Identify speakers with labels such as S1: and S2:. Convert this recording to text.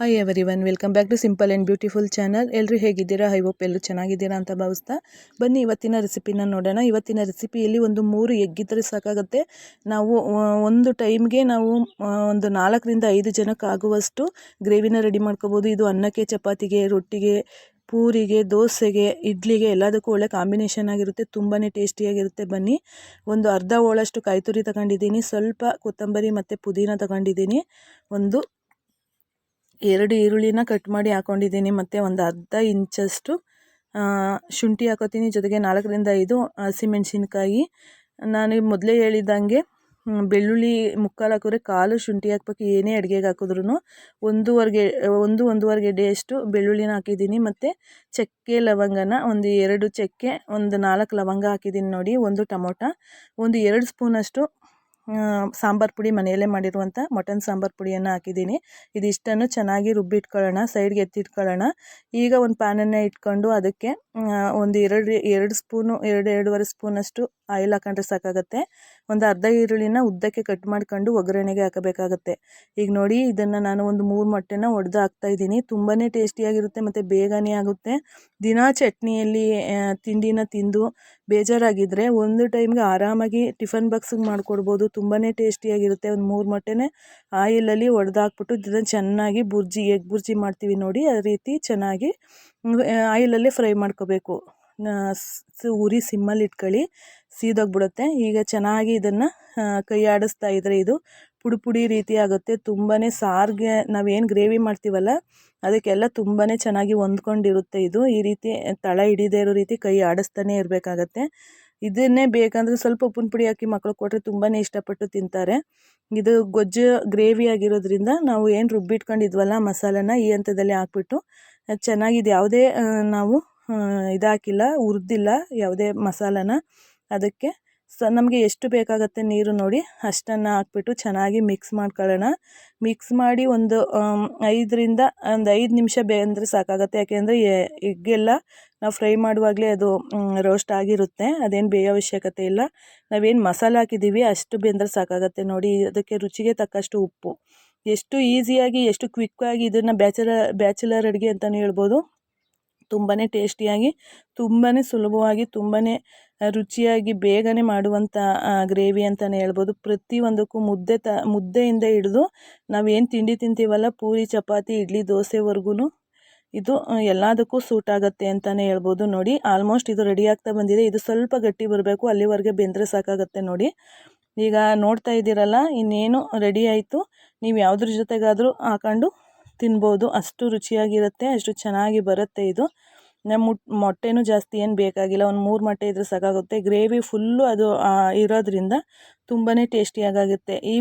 S1: Hi everyone welcome back to simple and beautiful channel ಎಲ್ಲರೂ ಹೇಗಿದ್ದೀರಾ? I hope ಎಲ್ಲರೂ ಚೆನ್ನಾಗಿದ್ದೀರಾ ಅಂತ ಭಾವಿಸ್ತಾ. ಬನ್ನಿ, ಇವತ್ತಿನ ರೆಸಿಪಿನ ನೋಡೋಣ. ಇವತ್ತಿನ ರೆಸಿಪಿಯಲ್ಲಿ ಒಂದು ಮೂರು ಎಗ್ಗಿದ್ದರೆ ಸಾಕಾಗುತ್ತೆ. ನಾವು ಒಂದು ಟೈಮ್ಗೆ ನಾವು ಒಂದು ನಾಲ್ಕರಿಂದ ಐದು ಜನಕ್ಕೆ ಆಗುವಷ್ಟು ಗ್ರೇವಿನ ರೆಡಿ ಮಾಡ್ಕೋಬೋದು. ಇದು ಅನ್ನಕ್ಕೆ, ಚಪಾತಿಗೆ, ರೊಟ್ಟಿಗೆ, ಪೂರಿಗೆ, ದೋಸೆಗೆ, ಇಡ್ಲಿಗೆ, ಎಲ್ಲದಕ್ಕೂ ಒಳ್ಳೆ ಕಾಂಬಿನೇಷನ್ ಆಗಿರುತ್ತೆ. ತುಂಬಾ ಟೇಸ್ಟಿಯಾಗಿರುತ್ತೆ ಬನ್ನಿ, ಒಂದು ಅರ್ಧ ಓಳಷ್ಟು ಕಾಯಿ ತುರಿ ತಗೊಂಡಿದ್ದೀನಿ. ಸ್ವಲ್ಪ ಕೊತ್ತಂಬರಿ ಮತ್ತು ಪುದೀನ ತಗೊಂಡಿದ್ದೀನಿ. ಒಂದು ಎರಡು ಈರುಳ್ಳಿನ ಕಟ್ ಮಾಡಿ ಹಾಕ್ಕೊಂಡಿದ್ದೀನಿ ಮತ್ತು ಒಂದು ಅರ್ಧ ಇಂಚಷ್ಟು ಶುಂಠಿ ಹಾಕೋತೀನಿ. ಜೊತೆಗೆ ನಾಲ್ಕರಿಂದ ಐದು ಹಸಿಮೆಣ್ಸಿನ್ಕಾಯಿ ನಾನು ಮೊದಲೇ ಹೇಳಿದಂಗೆ ಬೆಳ್ಳುಳ್ಳಿ ಮುಕ್ಕಾಲು ಹಾಕಿದ್ರೆ ಕಾಲು ಶುಂಠಿ ಹಾಕ್ಬೇಕು. ಏನೇ ಅಡುಗೆಗೆ ಹಾಕಿದ್ರು ಒಂದೂವರೆಗೆ, ಒಂದು ಒಂದೂವರೆ ಗೆಡ್ಡೆಯಷ್ಟು ಬೆಳ್ಳುಳ್ಳಿನ ಹಾಕಿದ್ದೀನಿ. ಮತ್ತು ಚಕ್ಕೆ ಲವಂಗನ ಒಂದು ಎರಡು ಚಕ್ಕೆ, ಒಂದು ನಾಲ್ಕು ಲವಂಗ ಹಾಕಿದ್ದೀನಿ ನೋಡಿ. ಒಂದು ಟೊಮೊಟ, ಒಂದು ಎರಡು ಸ್ಪೂನಷ್ಟು ಸಾಂಬಾರು ಪುಡಿ ಮನೆಯಲ್ಲೇ ಮಾಡಿರುವಂಥ ಮಟನ್ ಸಾಂಬಾರು ಪುಡಿಯನ್ನು ಹಾಕಿದ್ದೀನಿ. ಇದಿಷ್ಟನ್ನು ಚೆನ್ನಾಗಿ ರುಬ್ಬಿಟ್ಕೊಳ್ಳೋಣ ಸೈಡ್ಗೆ ಎತ್ತಿಟ್ಕೊಳ್ಳೋಣ. ಈಗ ಒಂದು ಪ್ಯಾನನ್ನು ಇಟ್ಕೊಂಡು ಅದಕ್ಕೆ ಒಂದು ಎರಡು ಎರಡು ಸ್ಪೂನು, ಎರಡು, ಎರಡೂವರೆ ಸ್ಪೂನಷ್ಟು ಆಯಿಲ್ ಹಾಕೊಂಡ್ರೆ ಸಾಕಾಗುತ್ತೆ. ಒಂದು ಅರ್ಧ ಈರುಳ್ಳಿನ ಉದ್ದಕ್ಕೆ ಕಟ್ ಮಾಡ್ಕೊಂಡು ಒಗ್ಗರಣೆಗೆ ಹಾಕಬೇಕಾಗತ್ತೆ. ಈಗ ನೋಡಿ, ಇದನ್ನು ನಾನು ಒಂದು ಮೂರು ಮೊಟ್ಟೆನ ಒಡೆದು ಹಾಕ್ತಾಯಿದ್ದೀನಿ ತುಂಬಾ ಟೇಸ್ಟಿಯಾಗಿರುತ್ತೆ ಮತ್ತು ಬೇಗನೆ ಆಗುತ್ತೆ. ದಿನಾ ಚಟ್ನಿಯಲ್ಲಿ ತಿಂಡಿನ ತಿಂದು ಬೇಜಾರಾಗಿದ್ದರೆ ಒಂದು ಟೈಮ್ಗೆ ಆರಾಮಾಗಿ ಟಿಫನ್ ಬಾಕ್ಸಿಗೆ ಮಾಡಿಕೊಡ್ಬೋದು. ತುಂಬಾ ಟೇಸ್ಟಿಯಾಗಿರುತ್ತೆ. ಒಂದು ಮೂರು ಮೊಟ್ಟೆನೇ ಆಯಿಲಲ್ಲಿ ಒಡೆದಾಕ್ಬಿಟ್ಟು ಇದನ್ನು ಚೆನ್ನಾಗಿ ಬುರ್ಜಿ, ಎಗ್ ಬುರ್ಜಿ ಮಾಡ್ತೀವಿ ನೋಡಿ ಆ ರೀತಿ ಚೆನ್ನಾಗಿ ಆಯಿಲಲ್ಲೇ ಫ್ರೈ ಮಾಡ್ಕೋಬೇಕು. ಉರಿ ಸಿಮ್ಮಲ್ಲಿ ಇಟ್ಕೊಳ್ಳಿ, ಸೀದೋಗ್ಬಿಡುತ್ತೆ. ಈಗ ಚೆನ್ನಾಗಿ ಇದನ್ನು ಕೈ ಆಡಿಸ್ತಾ ಇದ್ದರೆ ಇದು ಪುಡಿ ಪುಡಿ ರೀತಿ ಆಗುತ್ತೆ. ತುಂಬಾ ಸಾರಿಗೆ ನಾವೇನು ಗ್ರೇವಿ ಮಾಡ್ತೀವಲ್ಲ, ಅದಕ್ಕೆಲ್ಲ ತುಂಬಾ ಚೆನ್ನಾಗಿ ಹೊಂದ್ಕೊಂಡಿರುತ್ತೆ ಇದು. ಈ ರೀತಿ ತಳ ಹಿಡಿದೇ ಇರೋ ರೀತಿ ಕೈ ಆಡಿಸ್ತಾನೆ ಇರಬೇಕಾಗತ್ತೆ. ಇದನ್ನೇ ಬೇಕಂದರೆ ಸ್ವಲ್ಪ ಉಪ್ಪಿನ ಪುಡಿ ಹಾಕಿ ಮಕ್ಕಳು ಕೊಟ್ಟರೆ ತುಂಬಾ ಇಷ್ಟಪಟ್ಟು ತಿಂತಾರೆ. ಇದು ಗೊಜ್ಜು ಗ್ರೇವಿ ಆಗಿರೋದ್ರಿಂದ ನಾವು ಏನು ರುಬ್ಬಿಟ್ಕೊಂಡಿದ್ವಲ್ಲ ಮಸಾಲನ ಈ ಹಂತದಲ್ಲಿ ಹಾಕ್ಬಿಟ್ಟು ಚೆನ್ನಾಗಿದೆ ಯಾವುದೇ ನಾವು ಇದಾಕಿಲ್ಲ, ಹುರಿದಿಲ್ಲ, ಯಾವುದೇ ಮಸಾಲನ ಅದಕ್ಕೆ ಸ, ನಮಗೆ ಎಷ್ಟು ಬೇಕಾಗುತ್ತೆ ನೀರು ನೋಡಿ ಅಷ್ಟನ್ನು ಹಾಕ್ಬಿಟ್ಟು ಚೆನ್ನಾಗಿ ಮಿಕ್ಸ್ ಮಾಡ್ಕೊಳ್ಳೋಣ. ಮಿಕ್ಸ್ ಮಾಡಿ ಒಂದು ಐದರಿಂದ, ಒಂದು ಐದು ನಿಮಿಷ ಅಂದರೆ ಸಾಕಾಗುತ್ತೆ. ಯಾಕೆಂದರೆ ಎಗ್ಗೆಲ್ಲ ನಾವು ಫ್ರೈ ಮಾಡುವಾಗಲೇ ಅದು ರೋಸ್ಟ್ ಆಗಿರುತ್ತೆ. ಅದೇನು ಬೇಯೋ ಅವಶ್ಯಕತೆ ಇಲ್ಲ. ನಾವೇನು ಮಸಾಲೆ ಹಾಕಿದ್ದೀವಿ ಅಷ್ಟು ಬೆಂದರೆ ಸಾಕಾಗುತ್ತೆ ನೋಡಿ. ಅದಕ್ಕೆ ರುಚಿಗೆ ತಕ್ಕಷ್ಟು ಉಪ್ಪು. ಎಷ್ಟು ಈಸಿಯಾಗಿ ಎಷ್ಟು ಕ್ವಿಕ್ಕಾಗಿ ಇದನ್ನು ಬ್ಯಾಚುಲರ್ ಬ್ಯಾಚುಲರ್ ಅಡುಗೆ ಅಂತಲೇ ಹೇಳ್ಬೋದು. ತುಂಬಾ ಟೇಸ್ಟಿಯಾಗಿ ತುಂಬಾ ಸುಲಭವಾಗಿ ತುಂಬಾ ರುಚಿಯಾಗಿ ಬೇಗನೆ ಮಾಡುವಂಥ ಗ್ರೇವಿ ಅಂತಲೇ ಹೇಳ್ಬೋದು. ಪ್ರತಿಯೊಂದಕ್ಕೂ ಮುದ್ದೆ ತ, ಮುದ್ದೆಯಿಂದ ಹಿಡಿದು ನಾವೇನು ತಿಂಡಿ ತಿಂತೀವಲ್ಲ, ಪೂರಿ, ಚಪಾತಿ, ಇಡ್ಲಿ ದೋಸೆವರೆಗೂ ಇದು ಎಲ್ಲದಕ್ಕೂ ಸೂಟ್ ಆಗುತ್ತೆ ಅಂತಲೇ ಹೇಳ್ಬೋದು. ನೋಡಿ ಆಲ್ಮೋಸ್ಟ್ ಇದು ರೆಡಿ ಆಗ್ತಾ ಬಂದಿದೆ. ಇದು ಸ್ವಲ್ಪ ಗಟ್ಟಿ ಬರಬೇಕು, ಅಲ್ಲಿವರೆಗೆ ಬೆಂದರೆ ಸಾಕಾಗುತ್ತೆ ನೋಡಿ. ಈಗ ನೋಡ್ತಾ ಇದ್ದೀರಲ್ಲ, ಇನ್ನೇನು ರೆಡಿ ಆಯಿತು, ನೀವು ಯಾವುದ್ರ ಜೊತೆಗಾದರೂ ಹಾಕೊಂಡು ತಿನ್ಬೋದು, ಅಷ್ಟು ರುಚಿಯಾಗಿರುತ್ತೆ, ಅಷ್ಟು ಚೆನ್ನಾಗಿ ಬರುತ್ತೆ ಇದು. ನಮ್ಮ ಮುಟ್, ಮೊಟ್ಟೆನೂ ಜಾಸ್ತಿ ಏನು ಬೇಕಾಗಿಲ್ಲ, ಒಂದು ಮೂರು ಮೊಟ್ಟೆ ಇದ್ದರೆ ಸಾಕಾಗುತ್ತೆ. ಗ್ರೇವಿ ಫುಲ್ಲು ಅದು ಇರೋದ್ರಿಂದ ತುಂಬಾ ಟೇಸ್ಟಿಯಾಗಾಗುತ್ತೆ. ಈ